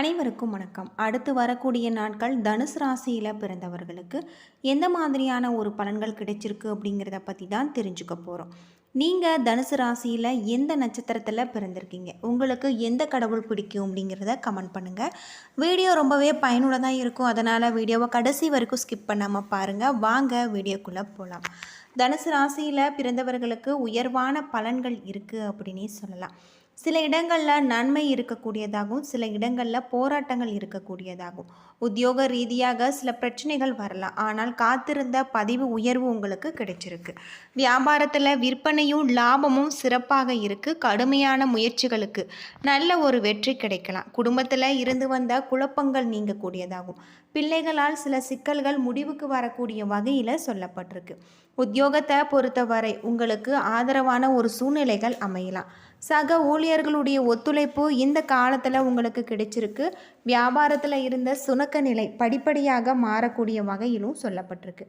அனைவருக்கும் வணக்கம். அடுத்து வரக்கூடிய நாட்கள் தனுசு ராசியில் பிறந்தவர்களுக்கு எந்த மாதிரியான ஒரு பலன்கள் கிடைச்சிருக்கு அப்படிங்கிறத பற்றி தான் தெரிஞ்சுக்க போகிறோம் நீங்கள் தனுசு ராசியில் எந்த நட்சத்திரத்தில் பிறந்திருக்கீங்க? உங்களுக்கு எந்த கடவுள் பிடிக்கும் அப்படிங்கிறத கமெண்ட் பண்ணுங்கள் வீடியோ ரொம்பவே பயனுள்ளதாக இருக்கும். அதனால் வீடியோவை கடைசி வரைக்கும் ஸ்கிப் பண்ணாமல் பாருங்கள் வாங்க வீடியோக்குள்ளே போகலாம் தனுசு ராசியில் பிறந்தவர்களுக்கு உயர்வான பலன்கள் இருக்குது அப்படின்னே சொல்லலாம். சில இடங்களில் நன்மை இருக்கக்கூடியதாகவும் சில இடங்களில் போராட்டங்கள் இருக்கக்கூடியதாகும் உத்தியோக ரீதியாக சில பிரச்சனைகள் வரலாம். ஆனால் காத்திருந்த பதிவு உயர்வு உங்களுக்கு கிடைச்சிருக்கு. வியாபாரத்தில் விற்பனையும் லாபமும் சிறப்பாக இருக்குது கடுமையான முயற்சிகளுக்கு நல்ல ஒரு வெற்றி கிடைக்கலாம். குடும்பத்தில் இருந்து வந்த குழப்பங்கள் நீங்கக்கூடியதாகும். பிள்ளைகளால் சில சிக்கல்கள் முடிவுக்கு வரக்கூடிய வகையில் சொல்லப்பட்டிருக்கு. உத்தியோகத்தை பொறுத்தவரை உங்களுக்கு ஆதரவான ஒரு சூழ்நிலைகள் அமையலாம். சக ஊழியர்களுடைய ஒத்துழைப்பு இந்த காலத்தில் உங்களுக்கு கிடைச்சிருக்கு. வியாபாரத்தில் இருந்த சுணக்க நிலை படிப்படியாக மாறக்கூடிய வகையிலும் சொல்லப்பட்டிருக்கு.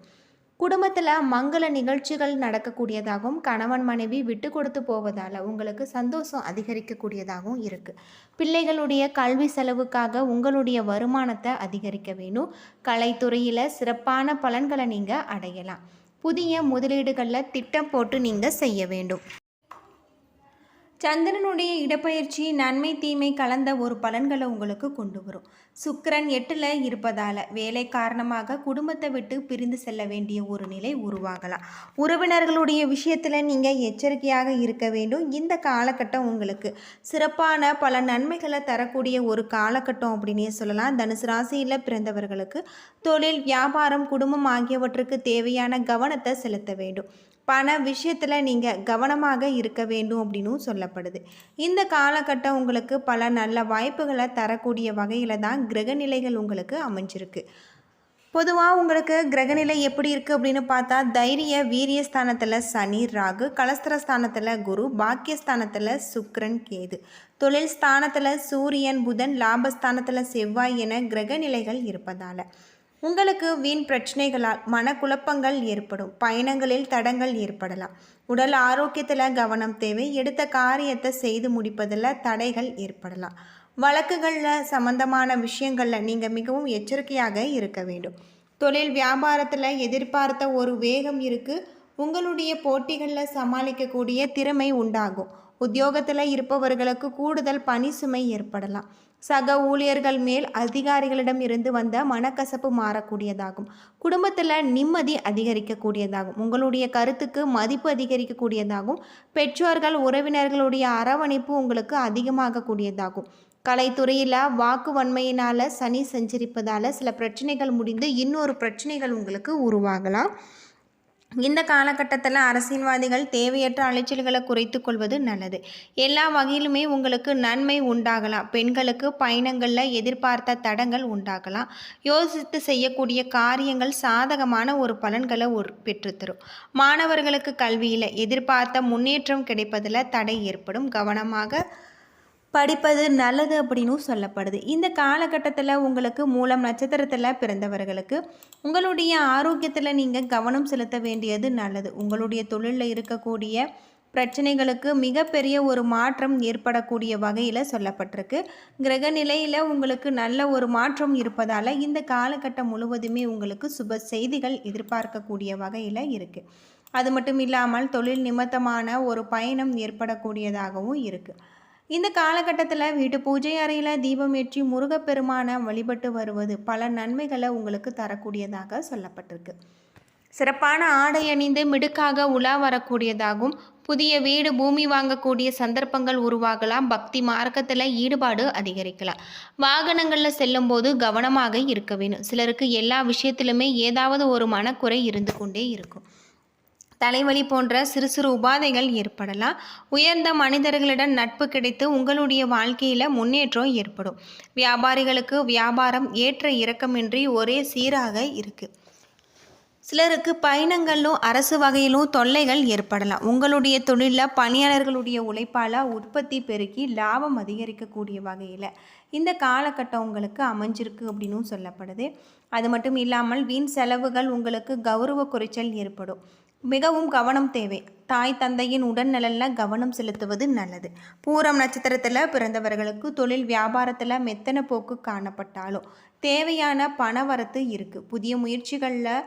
குடும்பத்தில் மங்கள நிகழ்ச்சிகள் நடக்கக்கூடியதாகவும் கணவன் மனைவி விட்டு கொடுத்து போவதால் உங்களுக்கு சந்தோஷம் அதிகரிக்கக்கூடியதாகவும் இருக்குது பிள்ளைகளுடைய கல்வி செலவுக்காக உங்களுடைய வருமானத்தை அதிகரிக்க வேணும். கலைத்துறையில் சிறப்பான பலன்களை நீங்கள் அடையலாம். புதிய முதலீடுகளில் திட்டம் போட்டு நீங்கள் செய்ய வேண்டும். சந்திரனுடைய இடப்பெயர்ச்சி நன்மை தீமை கலந்த ஒரு பலன்களை உங்களுக்கு கொண்டு வரும். சுக்கரன் எட்டில் இருப்பதால் வேலை காரணமாக குடும்பத்தை விட்டு பிரிந்து செல்ல வேண்டிய ஒரு நிலை உருவாகலாம். உறவினர்களுடைய விஷயத்தில் நீங்கள் எச்சரிக்கையாக இருக்க வேண்டும். இந்த காலகட்டம் உங்களுக்கு சிறப்பான பல நன்மைகளை தரக்கூடிய ஒரு காலகட்டம் அப்படின்னே சொல்லலாம். தனுசு ராசியில் பிறந்தவர்களுக்கு தொழில் வியாபாரம் குடும்பம் ஆகியவற்றுக்கு தேவையான கவனத்தை செலுத்த வேண்டும். பண விஷயத்தில் நீங்கள் கவனமாக இருக்க வேண்டும் அப்படின்னும் சொல்லப்படுது. இந்த காலகட்டம் உங்களுக்கு பல நல்ல வாய்ப்புகளை தரக்கூடிய வகையில் தான் கிரகநிலைகள் உங்களுக்கு அமைஞ்சிருக்கு. பொதுவாக உங்களுக்கு கிரகநிலை எப்படி இருக்குது அப்படின்னு பார்த்தா தைரிய வீரியஸ்தானத்தில் சனி ராகு கலஸ்திரஸ்தானத்தில் குரு பாக்கியஸ்தானத்தில் சுக்ரன் கேது. தொழில் ஸ்தானத்தில் சூரியன் புதன் லாபஸ்தானத்தில் செவ்வாய் என கிரகநிலைகள் இருப்பதால். உங்களுக்கு வீண் பிரச்சனைகளால் மனக்குழப்பங்கள் ஏற்படும் பயணங்களில் தடங்கள் ஏற்படலாம். உடல் ஆரோக்கியத்தில் கவனம் தேவை எடுத்த காரியத்தை செய்து முடிப்பதில் தடைகள் ஏற்படலாம். வழக்குகளில் சம்பந்தமான விஷயங்களில் நீங்கள் மிகவும் எச்சரிக்கையாக இருக்க வேண்டும். தொழில் வியாபாரத்தில் எதிர்பார்த்த ஒரு வேகம் இருக்குது உங்களுடைய போட்டிகளில் சமாளிக்கக்கூடிய திறமை உண்டாகும். உத்தியோகத்தில் இருப்பவர்களுக்கு கூடுதல் பணி சுமை ஏற்படலாம். சக ஊழியர்கள் மேல் அதிகாரிகளிடம் இருந்து வந்த மனக்கசப்பு மாறக்கூடியதாகும். குடும்பத்தில் நிம்மதி அதிகரிக்கக்கூடியதாகும். உங்களுடைய கருத்துக்கு மதிப்பு அதிகரிக்கக்கூடியதாகும். பெற்றோர்கள் உறவினர்களுடைய அரவணைப்பு உங்களுக்கு அதிகமாகக்கூடியதாகும். கலைத்துறையில் வாக்கு வன்மையினால் சனி சஞ்சரிப்பதால் சில பிரச்சனைகள் முடிந்து இன்னொரு பிரச்சனைகள் உங்களுக்கு உருவாகலாம். இந்த காலகட்டத்தில் அரசியல்வாதிகள் தேவையற்ற அலைச்சல்களை குறைத்து கொள்வது நல்லது. எல்லா வகையிலுமே உங்களுக்கு நன்மை உண்டாகலாம். பெண்களுக்கு பயணங்களில் எதிர்பார்த்த தடங்கள் உண்டாகலாம். யோசித்து செய்யக்கூடிய காரியங்கள் சாதகமான ஒரு பலன்களை ஒரு பெற்றுத்தரும். மாணவர்களுக்கு கல்வியில் எதிர்பார்த்த முன்னேற்றம் கிடைப்பதில் தடை ஏற்படும். கவனமாக படிப்பது நல்லது அப்படின்னும் சொல்லப்படுது. இந்த காலகட்டத்தில் உங்களுக்கு மூலம் நட்சத்திரத்தில் பிறந்தவர்களுக்கு உங்களுடைய ஆரோக்கியத்தில் நீங்கள் கவனம் செலுத்த வேண்டியது நல்லது. உங்களுடைய தொழிலில் இருக்கக்கூடிய பிரச்சனைகளுக்கு மிகப்பெரிய ஒரு மாற்றம் ஏற்படக்கூடிய வகையில் சொல்லப்பட்டிருக்கு. கிரக நிலையில் உங்களுக்கு நல்ல ஒரு மாற்றம் இருப்பதால் இந்த காலகட்டம் முழுவதுமே உங்களுக்கு சுப செய்திகள் எதிர்பார்க்கக்கூடிய வகையில் இருக்குது அது மட்டும் இல்லாமல் தொழில் நிமித்தமான ஒரு பயணம் ஏற்படக்கூடியதாகவும் இருக்குது இந்த காலகட்டத்தில் வீட்டு பூஜை அறையில் தீபம் ஏற்றி முருகப்பெருமானை வழிபட்டு வருவது பல நன்மைகளை உங்களுக்கு தரக்கூடியதாக சொல்லப்பட்டிருக்கு. சிறப்பான ஆடை அணிந்து மிடுக்காக உலா வரக்கூடியதாகவும் புதிய வீடு பூமி வாங்கக்கூடிய சந்தர்ப்பங்கள் உருவாகலாம். பக்தி மார்க்கத்தில் ஈடுபாடு அதிகரிக்கலாம். வாகனங்களில் செல்லும்போது கவனமாக இருக்க வேணும். சிலருக்கு எல்லா விஷயத்திலுமே ஏதாவது ஒரு மனக்குறை இருந்து கொண்டே இருக்கும். தலைவலி போன்ற சிறு சிறு உபாதைகள் ஏற்படலாம். உயர்ந்த மனிதர்களிடம் நட்பு கிடைத்து உங்களுடைய வாழ்க்கையில் முன்னேற்றம் ஏற்படும். வியாபாரிகளுக்கு வியாபாரம் ஏற்ற இறக்கமின்றி ஒரே சீராக இருக்குது சிலருக்கு பயணங்களிலும் அரசு வகையிலும் தொல்லைகள் ஏற்படலாம். உங்களுடைய தொழிலில் பணியாளர்களுடைய உழைப்பால் உற்பத்தி பெருக்கி லாபம் அதிகரிக்கக்கூடிய வகையில் இந்த காலகட்டம் உங்களுக்கு அமைஞ்சிருக்கு அப்படின்னும் சொல்லப்படுது. அது மட்டும் இல்லாமல் வீண் செலவுகள் உங்களுக்கு கௌரவ குறைச்சல் ஏற்படும். மிகவும் கவனம் தேவை. தாய் தந்தையின் உடல்நலனில் கவனம் செலுத்துவது நல்லது. பூரம் நட்சத்திரத்தில் பிறந்தவர்களுக்கு தொழில் வியாபாரத்தில் மெத்தன போக்கு காணப்பட்டாலும் தேவையான பணவரத்து இருக்குது புதிய முயற்சிகளில்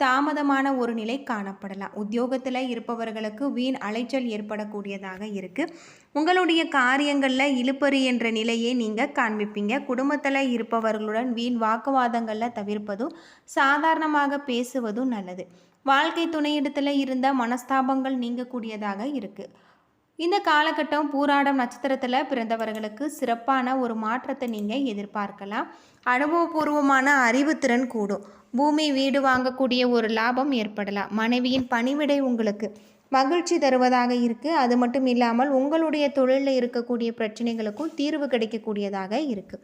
தாமதமான ஒரு நிலை காணப்படலாம். உத்தியோகத்தில் இருப்பவர்களுக்கு வீண் அலைச்சல் ஏற்படக்கூடியதாக இருக்குது உங்களுடைய காரியங்களில் இழுப்பறி என்ற நிலையை நீங்கள் காண்பிப்பீங்க. குடும்பத்தில் இருப்பவர்களுடன் வீண் வாக்குவாதங்களில் தவிர்ப்பதும் சாதாரணமாக பேசுவதும் நல்லது. வாழ்க்கை துணையிடத்தில் இருந்த மனஸ்தாபங்கள் நீங்கக்கூடியதாக இருக்குது இந்த காலகட்டம் பூராடம் நட்சத்திரத்தில் பிறந்தவர்களுக்கு சிறப்பான ஒரு மாற்றத்தை நீங்கள் எதிர்பார்க்கலாம். அனுபவபூர்வமான அறிவுத்திறன் கூடும். பூமி வீடு வாங்கக்கூடிய ஒரு லாபம் ஏற்படலாம். மனைவியின் பணிவிடை உங்களுக்கு மகிழ்ச்சி தருவதாக இருக்குது அது மட்டும் இல்லாமல் உங்களுடைய தொழிலில் இருக்கக்கூடிய பிரச்சனைகளுக்கும் தீர்வு கிடைக்கக்கூடியதாக இருக்குது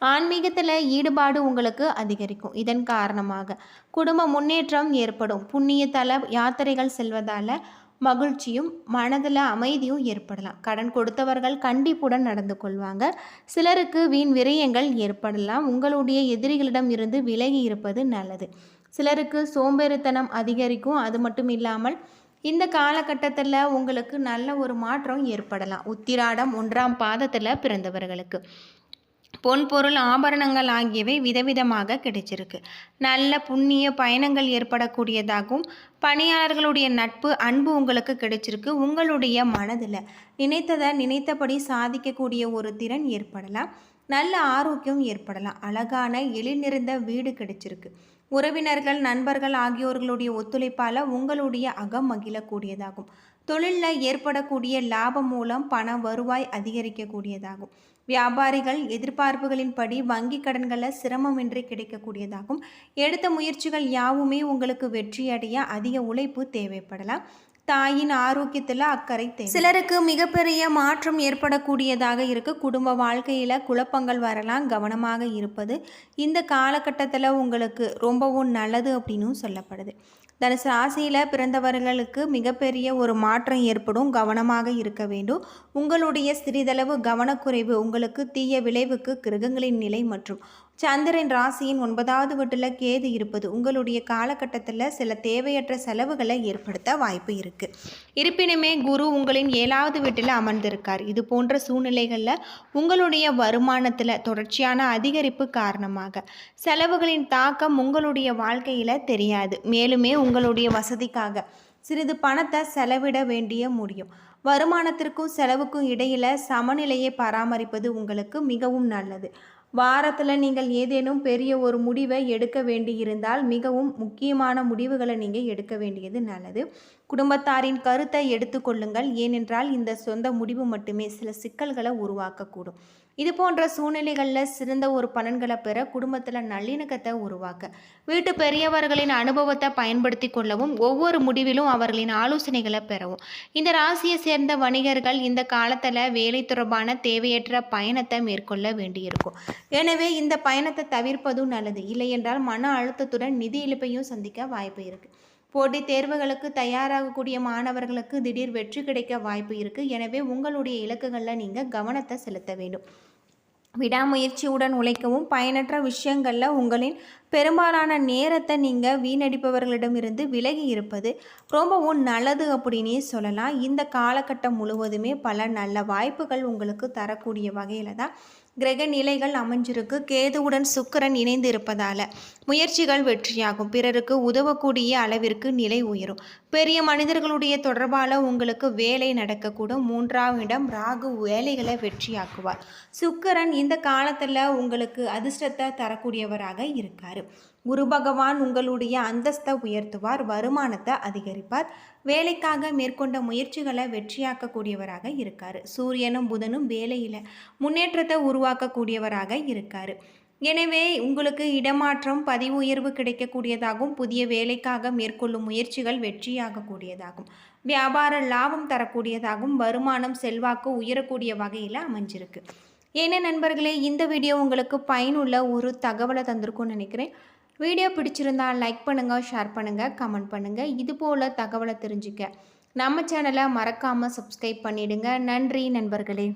ஆன்மீகத்தில் ஈடுபாடு உங்களுக்கு அதிகரிக்கும். இதன் காரணமாக குடும்ப முன்னேற்றம் ஏற்படும். புண்ணிய தல யாத்திரைகள் செல்வதால் மகிழ்ச்சியும் மனதில் அமைதியும் ஏற்படலாம். கடன் கொடுத்தவர்கள் கண்டிப்புடன் நடந்து கொள்வாங்க. சிலருக்கு வீண் விரயங்கள் ஏற்படலாம். உங்களுடைய எதிரிகளிடம் இருந்து விலகி இருப்பது நல்லது. சிலருக்கு சோம்பேறித்தனம் அதிகரிக்கும். அது மட்டும் இல்லாமல் இந்த காலகட்டத்தில் உங்களுக்கு நல்ல ஒரு மாற்றம் ஏற்படலாம். உத்திராடம் ஒன்றாம் பாதத்தில் பிறந்தவர்களுக்கு. பொன் பொருள் ஆபரணங்கள் ஆகியவை விதவிதமாக கிடைச்சிருக்கு. நல்ல புண்ணிய பயணங்கள் ஏற்படக்கூடியதாகவும் பணியாளர்களுடைய நட்பு அன்பு உங்களுக்கு கிடைச்சிருக்கு. உங்களுடைய மனதில் நினைத்ததை நினைத்தபடி சாதிக்கக்கூடிய ஒரு திறன் ஏற்படலாம். நல்ல ஆரோக்கியம் ஏற்படலாம். அழகான எழில் நிறைந்த வீடு கிடைச்சிருக்கு. உறவினர்கள் நண்பர்கள் ஆகியோர்களுடைய ஒத்துழைப்பால் உங்களுடைய அகம் மகிழக்கூடியதாகும். தொழிலில் ஏற்படக்கூடிய லாபம் மூலம் பண வருவாய் அதிகரிக்கக்கூடியதாகும். வியாபாரிகள் எதிர்பார்ப்புகளின்படி வங்கி கடன்களில் சிரமமின்றி கிடைக்கக்கூடியதாகும். எடுத்த முயற்சிகள் யாவுமே உங்களுக்கு வெற்றியடைய அதிக உழைப்பு தேவைப்படலாம். தாயின் ஆரோக்கியத்தில் அக்கறை தேவை. சிலருக்கு மிகப்பெரிய மாற்றம் ஏற்படக்கூடியதாக இருக்கு. குடும்ப வாழ்க்கையில் குழப்பங்கள் வரலாம் கவனமாக இருப்பது. இந்த காலகட்டத்தில் உங்களுக்கு ரொம்பவும் நல்லது அப்படின்னும் சொல்லப்படுது. தனுசு ராசியில் பிறந்தவர்களுக்கு மிகப்பெரிய ஒரு மாற்றம் ஏற்படும். கவனமாக இருக்க வேண்டும். உங்களுடைய சிறிதளவு கவனக்குறைவு உங்களுக்கு தீய விளைவுக்கு கிரகங்களின் நிலை மற்றும் சந்திரன் ராசியின் ஒன்பதாவது வீட்டில் கேது இருப்பது உங்களுடைய காலகட்டத்தில் சில தேவையற்ற செலவுகளை ஏற்படுத்த வாய்ப்பு இருக்குது இருப்பினுமே குரு உங்களின் ஏழாவது வீட்டில் அமர்ந்திருக்கார். இது போன்ற சூழ்நிலைகளில் உங்களுடைய வருமானத்தில் தொடர்ச்சியான அதிகரிப்பு காரணமாக. செலவுகளின் தாக்கம் உங்களுடைய வாழ்க்கையில் தெரியாது. மேலுமே உங்களுடைய வசதிக்காக சிறிது பணத்தை செலவிட வேண்டிய முடியும். வருமானத்திற்கும் செலவுக்கும் இடையில் சமநிலையை பராமரிப்பது உங்களுக்கு மிகவும் நல்லது. வாரத்தில் நீங்கள் ஏதேனும் பெரிய ஒரு முடிவை எடுக்க வேண்டியிருந்தால் மிகவும் முக்கியமான முடிவுகளை நீங்கள் எடுக்க வேண்டியது நல்லது. குடும்பத்தாரின் கருத்தை எடுத்துக்கொள்ளுங்கள் ஏனென்றால் இந்த சொந்த முடிவு மட்டுமே சில சிக்கல்களை உருவாக்கக்கூடும். இது போன்ற சூழ்நிலைகளில் சிறந்த ஒரு பலன்களை பெற குடும்பத்தில் நல்லிணக்கத்தை உருவாக்க வீட்டு பெரியவர்களின் அனுபவத்தை பயன்படுத்தி கொள்ளவும் ஒவ்வொரு முடிவிலும் அவர்களின் ஆலோசனைகளை பெறவும். இந்த ராசியை சேர்ந்த வணிகர்கள் இந்த காலத்தில் வேலை தொடர்பான தேவையற்ற பயணத்தை மேற்கொள்ள வேண்டியிருக்கும். எனவே இந்த பயணத்தை தவிர்ப்பதும் நல்லது. இல்லையென்றால் மன அழுத்தத்துடன் நிதி இழப்பையும் சந்திக்க வாய்ப்பு இருக்குது போட்டித் தேர்வுகளுக்கு தயாராகக்கூடிய மாணவர்களுக்கு திடீர் வெற்றி கிடைக்க வாய்ப்பு இருக்குது எனவே உங்களுடைய இலக்குகளில் நீங்கள் கவனத்தை செலுத்த வேண்டும். விடாமுயற்சியுடன் உழைக்கவும் பயனற்ற விஷயங்களில் உங்களின் பெரும்பாலான நேரத்தை நீங்கள் வீணடிப்பவர்களிடமிருந்து விலகி இருப்பது ரொம்பவும் நல்லது அப்படின்னே சொல்லலாம். இந்த காலகட்டம் முழுவதுமே பல நல்ல வாய்ப்புகள் உங்களுக்கு தரக்கூடிய வகையில் தான் கிரக நிலைகள் அமைஞ்சிருக்கு. கேதுவுடன் சுக்கரன் இணைந்து இருப்பதால் முயற்சிகள் வெற்றியாகும். பிறருக்கு உதவக்கூடிய அளவிற்கு நிலை உயரும். பெரிய மனிதர்களுடைய தொடர்பால் உங்களுக்கு வேலை நடக்கக்கூடும். மூன்றாம் இடம் ராகு வேலைகளை வெற்றியாக்குவார். சுக்கரன் இந்த காலத்தில் உங்களுக்கு அதிர்ஷ்டத்தை தரக்கூடியவராக இருக்கார். குரு பகவான் உங்களுடைய அந்தஸ்தை உயர்த்துவார் வருமானத்தை அதிகரிப்பார் வேலைக்காக மேற்கொண்ட முயற்சிகளை வெற்றியாக்கக்கூடியவராக இருக்கார். சூரியனும் புதனும் வேலையில் முன்னேற்றத்தை உருவாக்கக்கூடியவராக இருக்கார். எனவே உங்களுக்கு இடமாற்றம் பதிவு உயர்வு கிடைக்கக்கூடியதாகவும் புதிய வேலைக்காக மேற்கொள்ளும் முயற்சிகள் வெற்றியாகக்கூடியதாகும். வியாபார லாபம் தரக்கூடியதாகவும் வருமானம் செல்வாக்கு உயரக்கூடிய வகையில் அமைஞ்சிருக்கு. ஏன்னா நண்பர்களே இந்த வீடியோ உங்களுக்கு பயனுள்ள ஒரு தகவலை தந்திருக்கும்னு நினைக்கிறேன். வீடியோ பிடிச்சிருந்தா லைக் பண்ணுங்கள் ஷேர் பண்ணுங்கள் கமெண்ட் பண்ணுங்கள் இது போல் தகவலை தெரிஞ்சுக்க நம்ம சேனலை மறக்காமல் சப்ஸ்கிரைப் பண்ணிவிடுங்க நன்றி நண்பர்களே.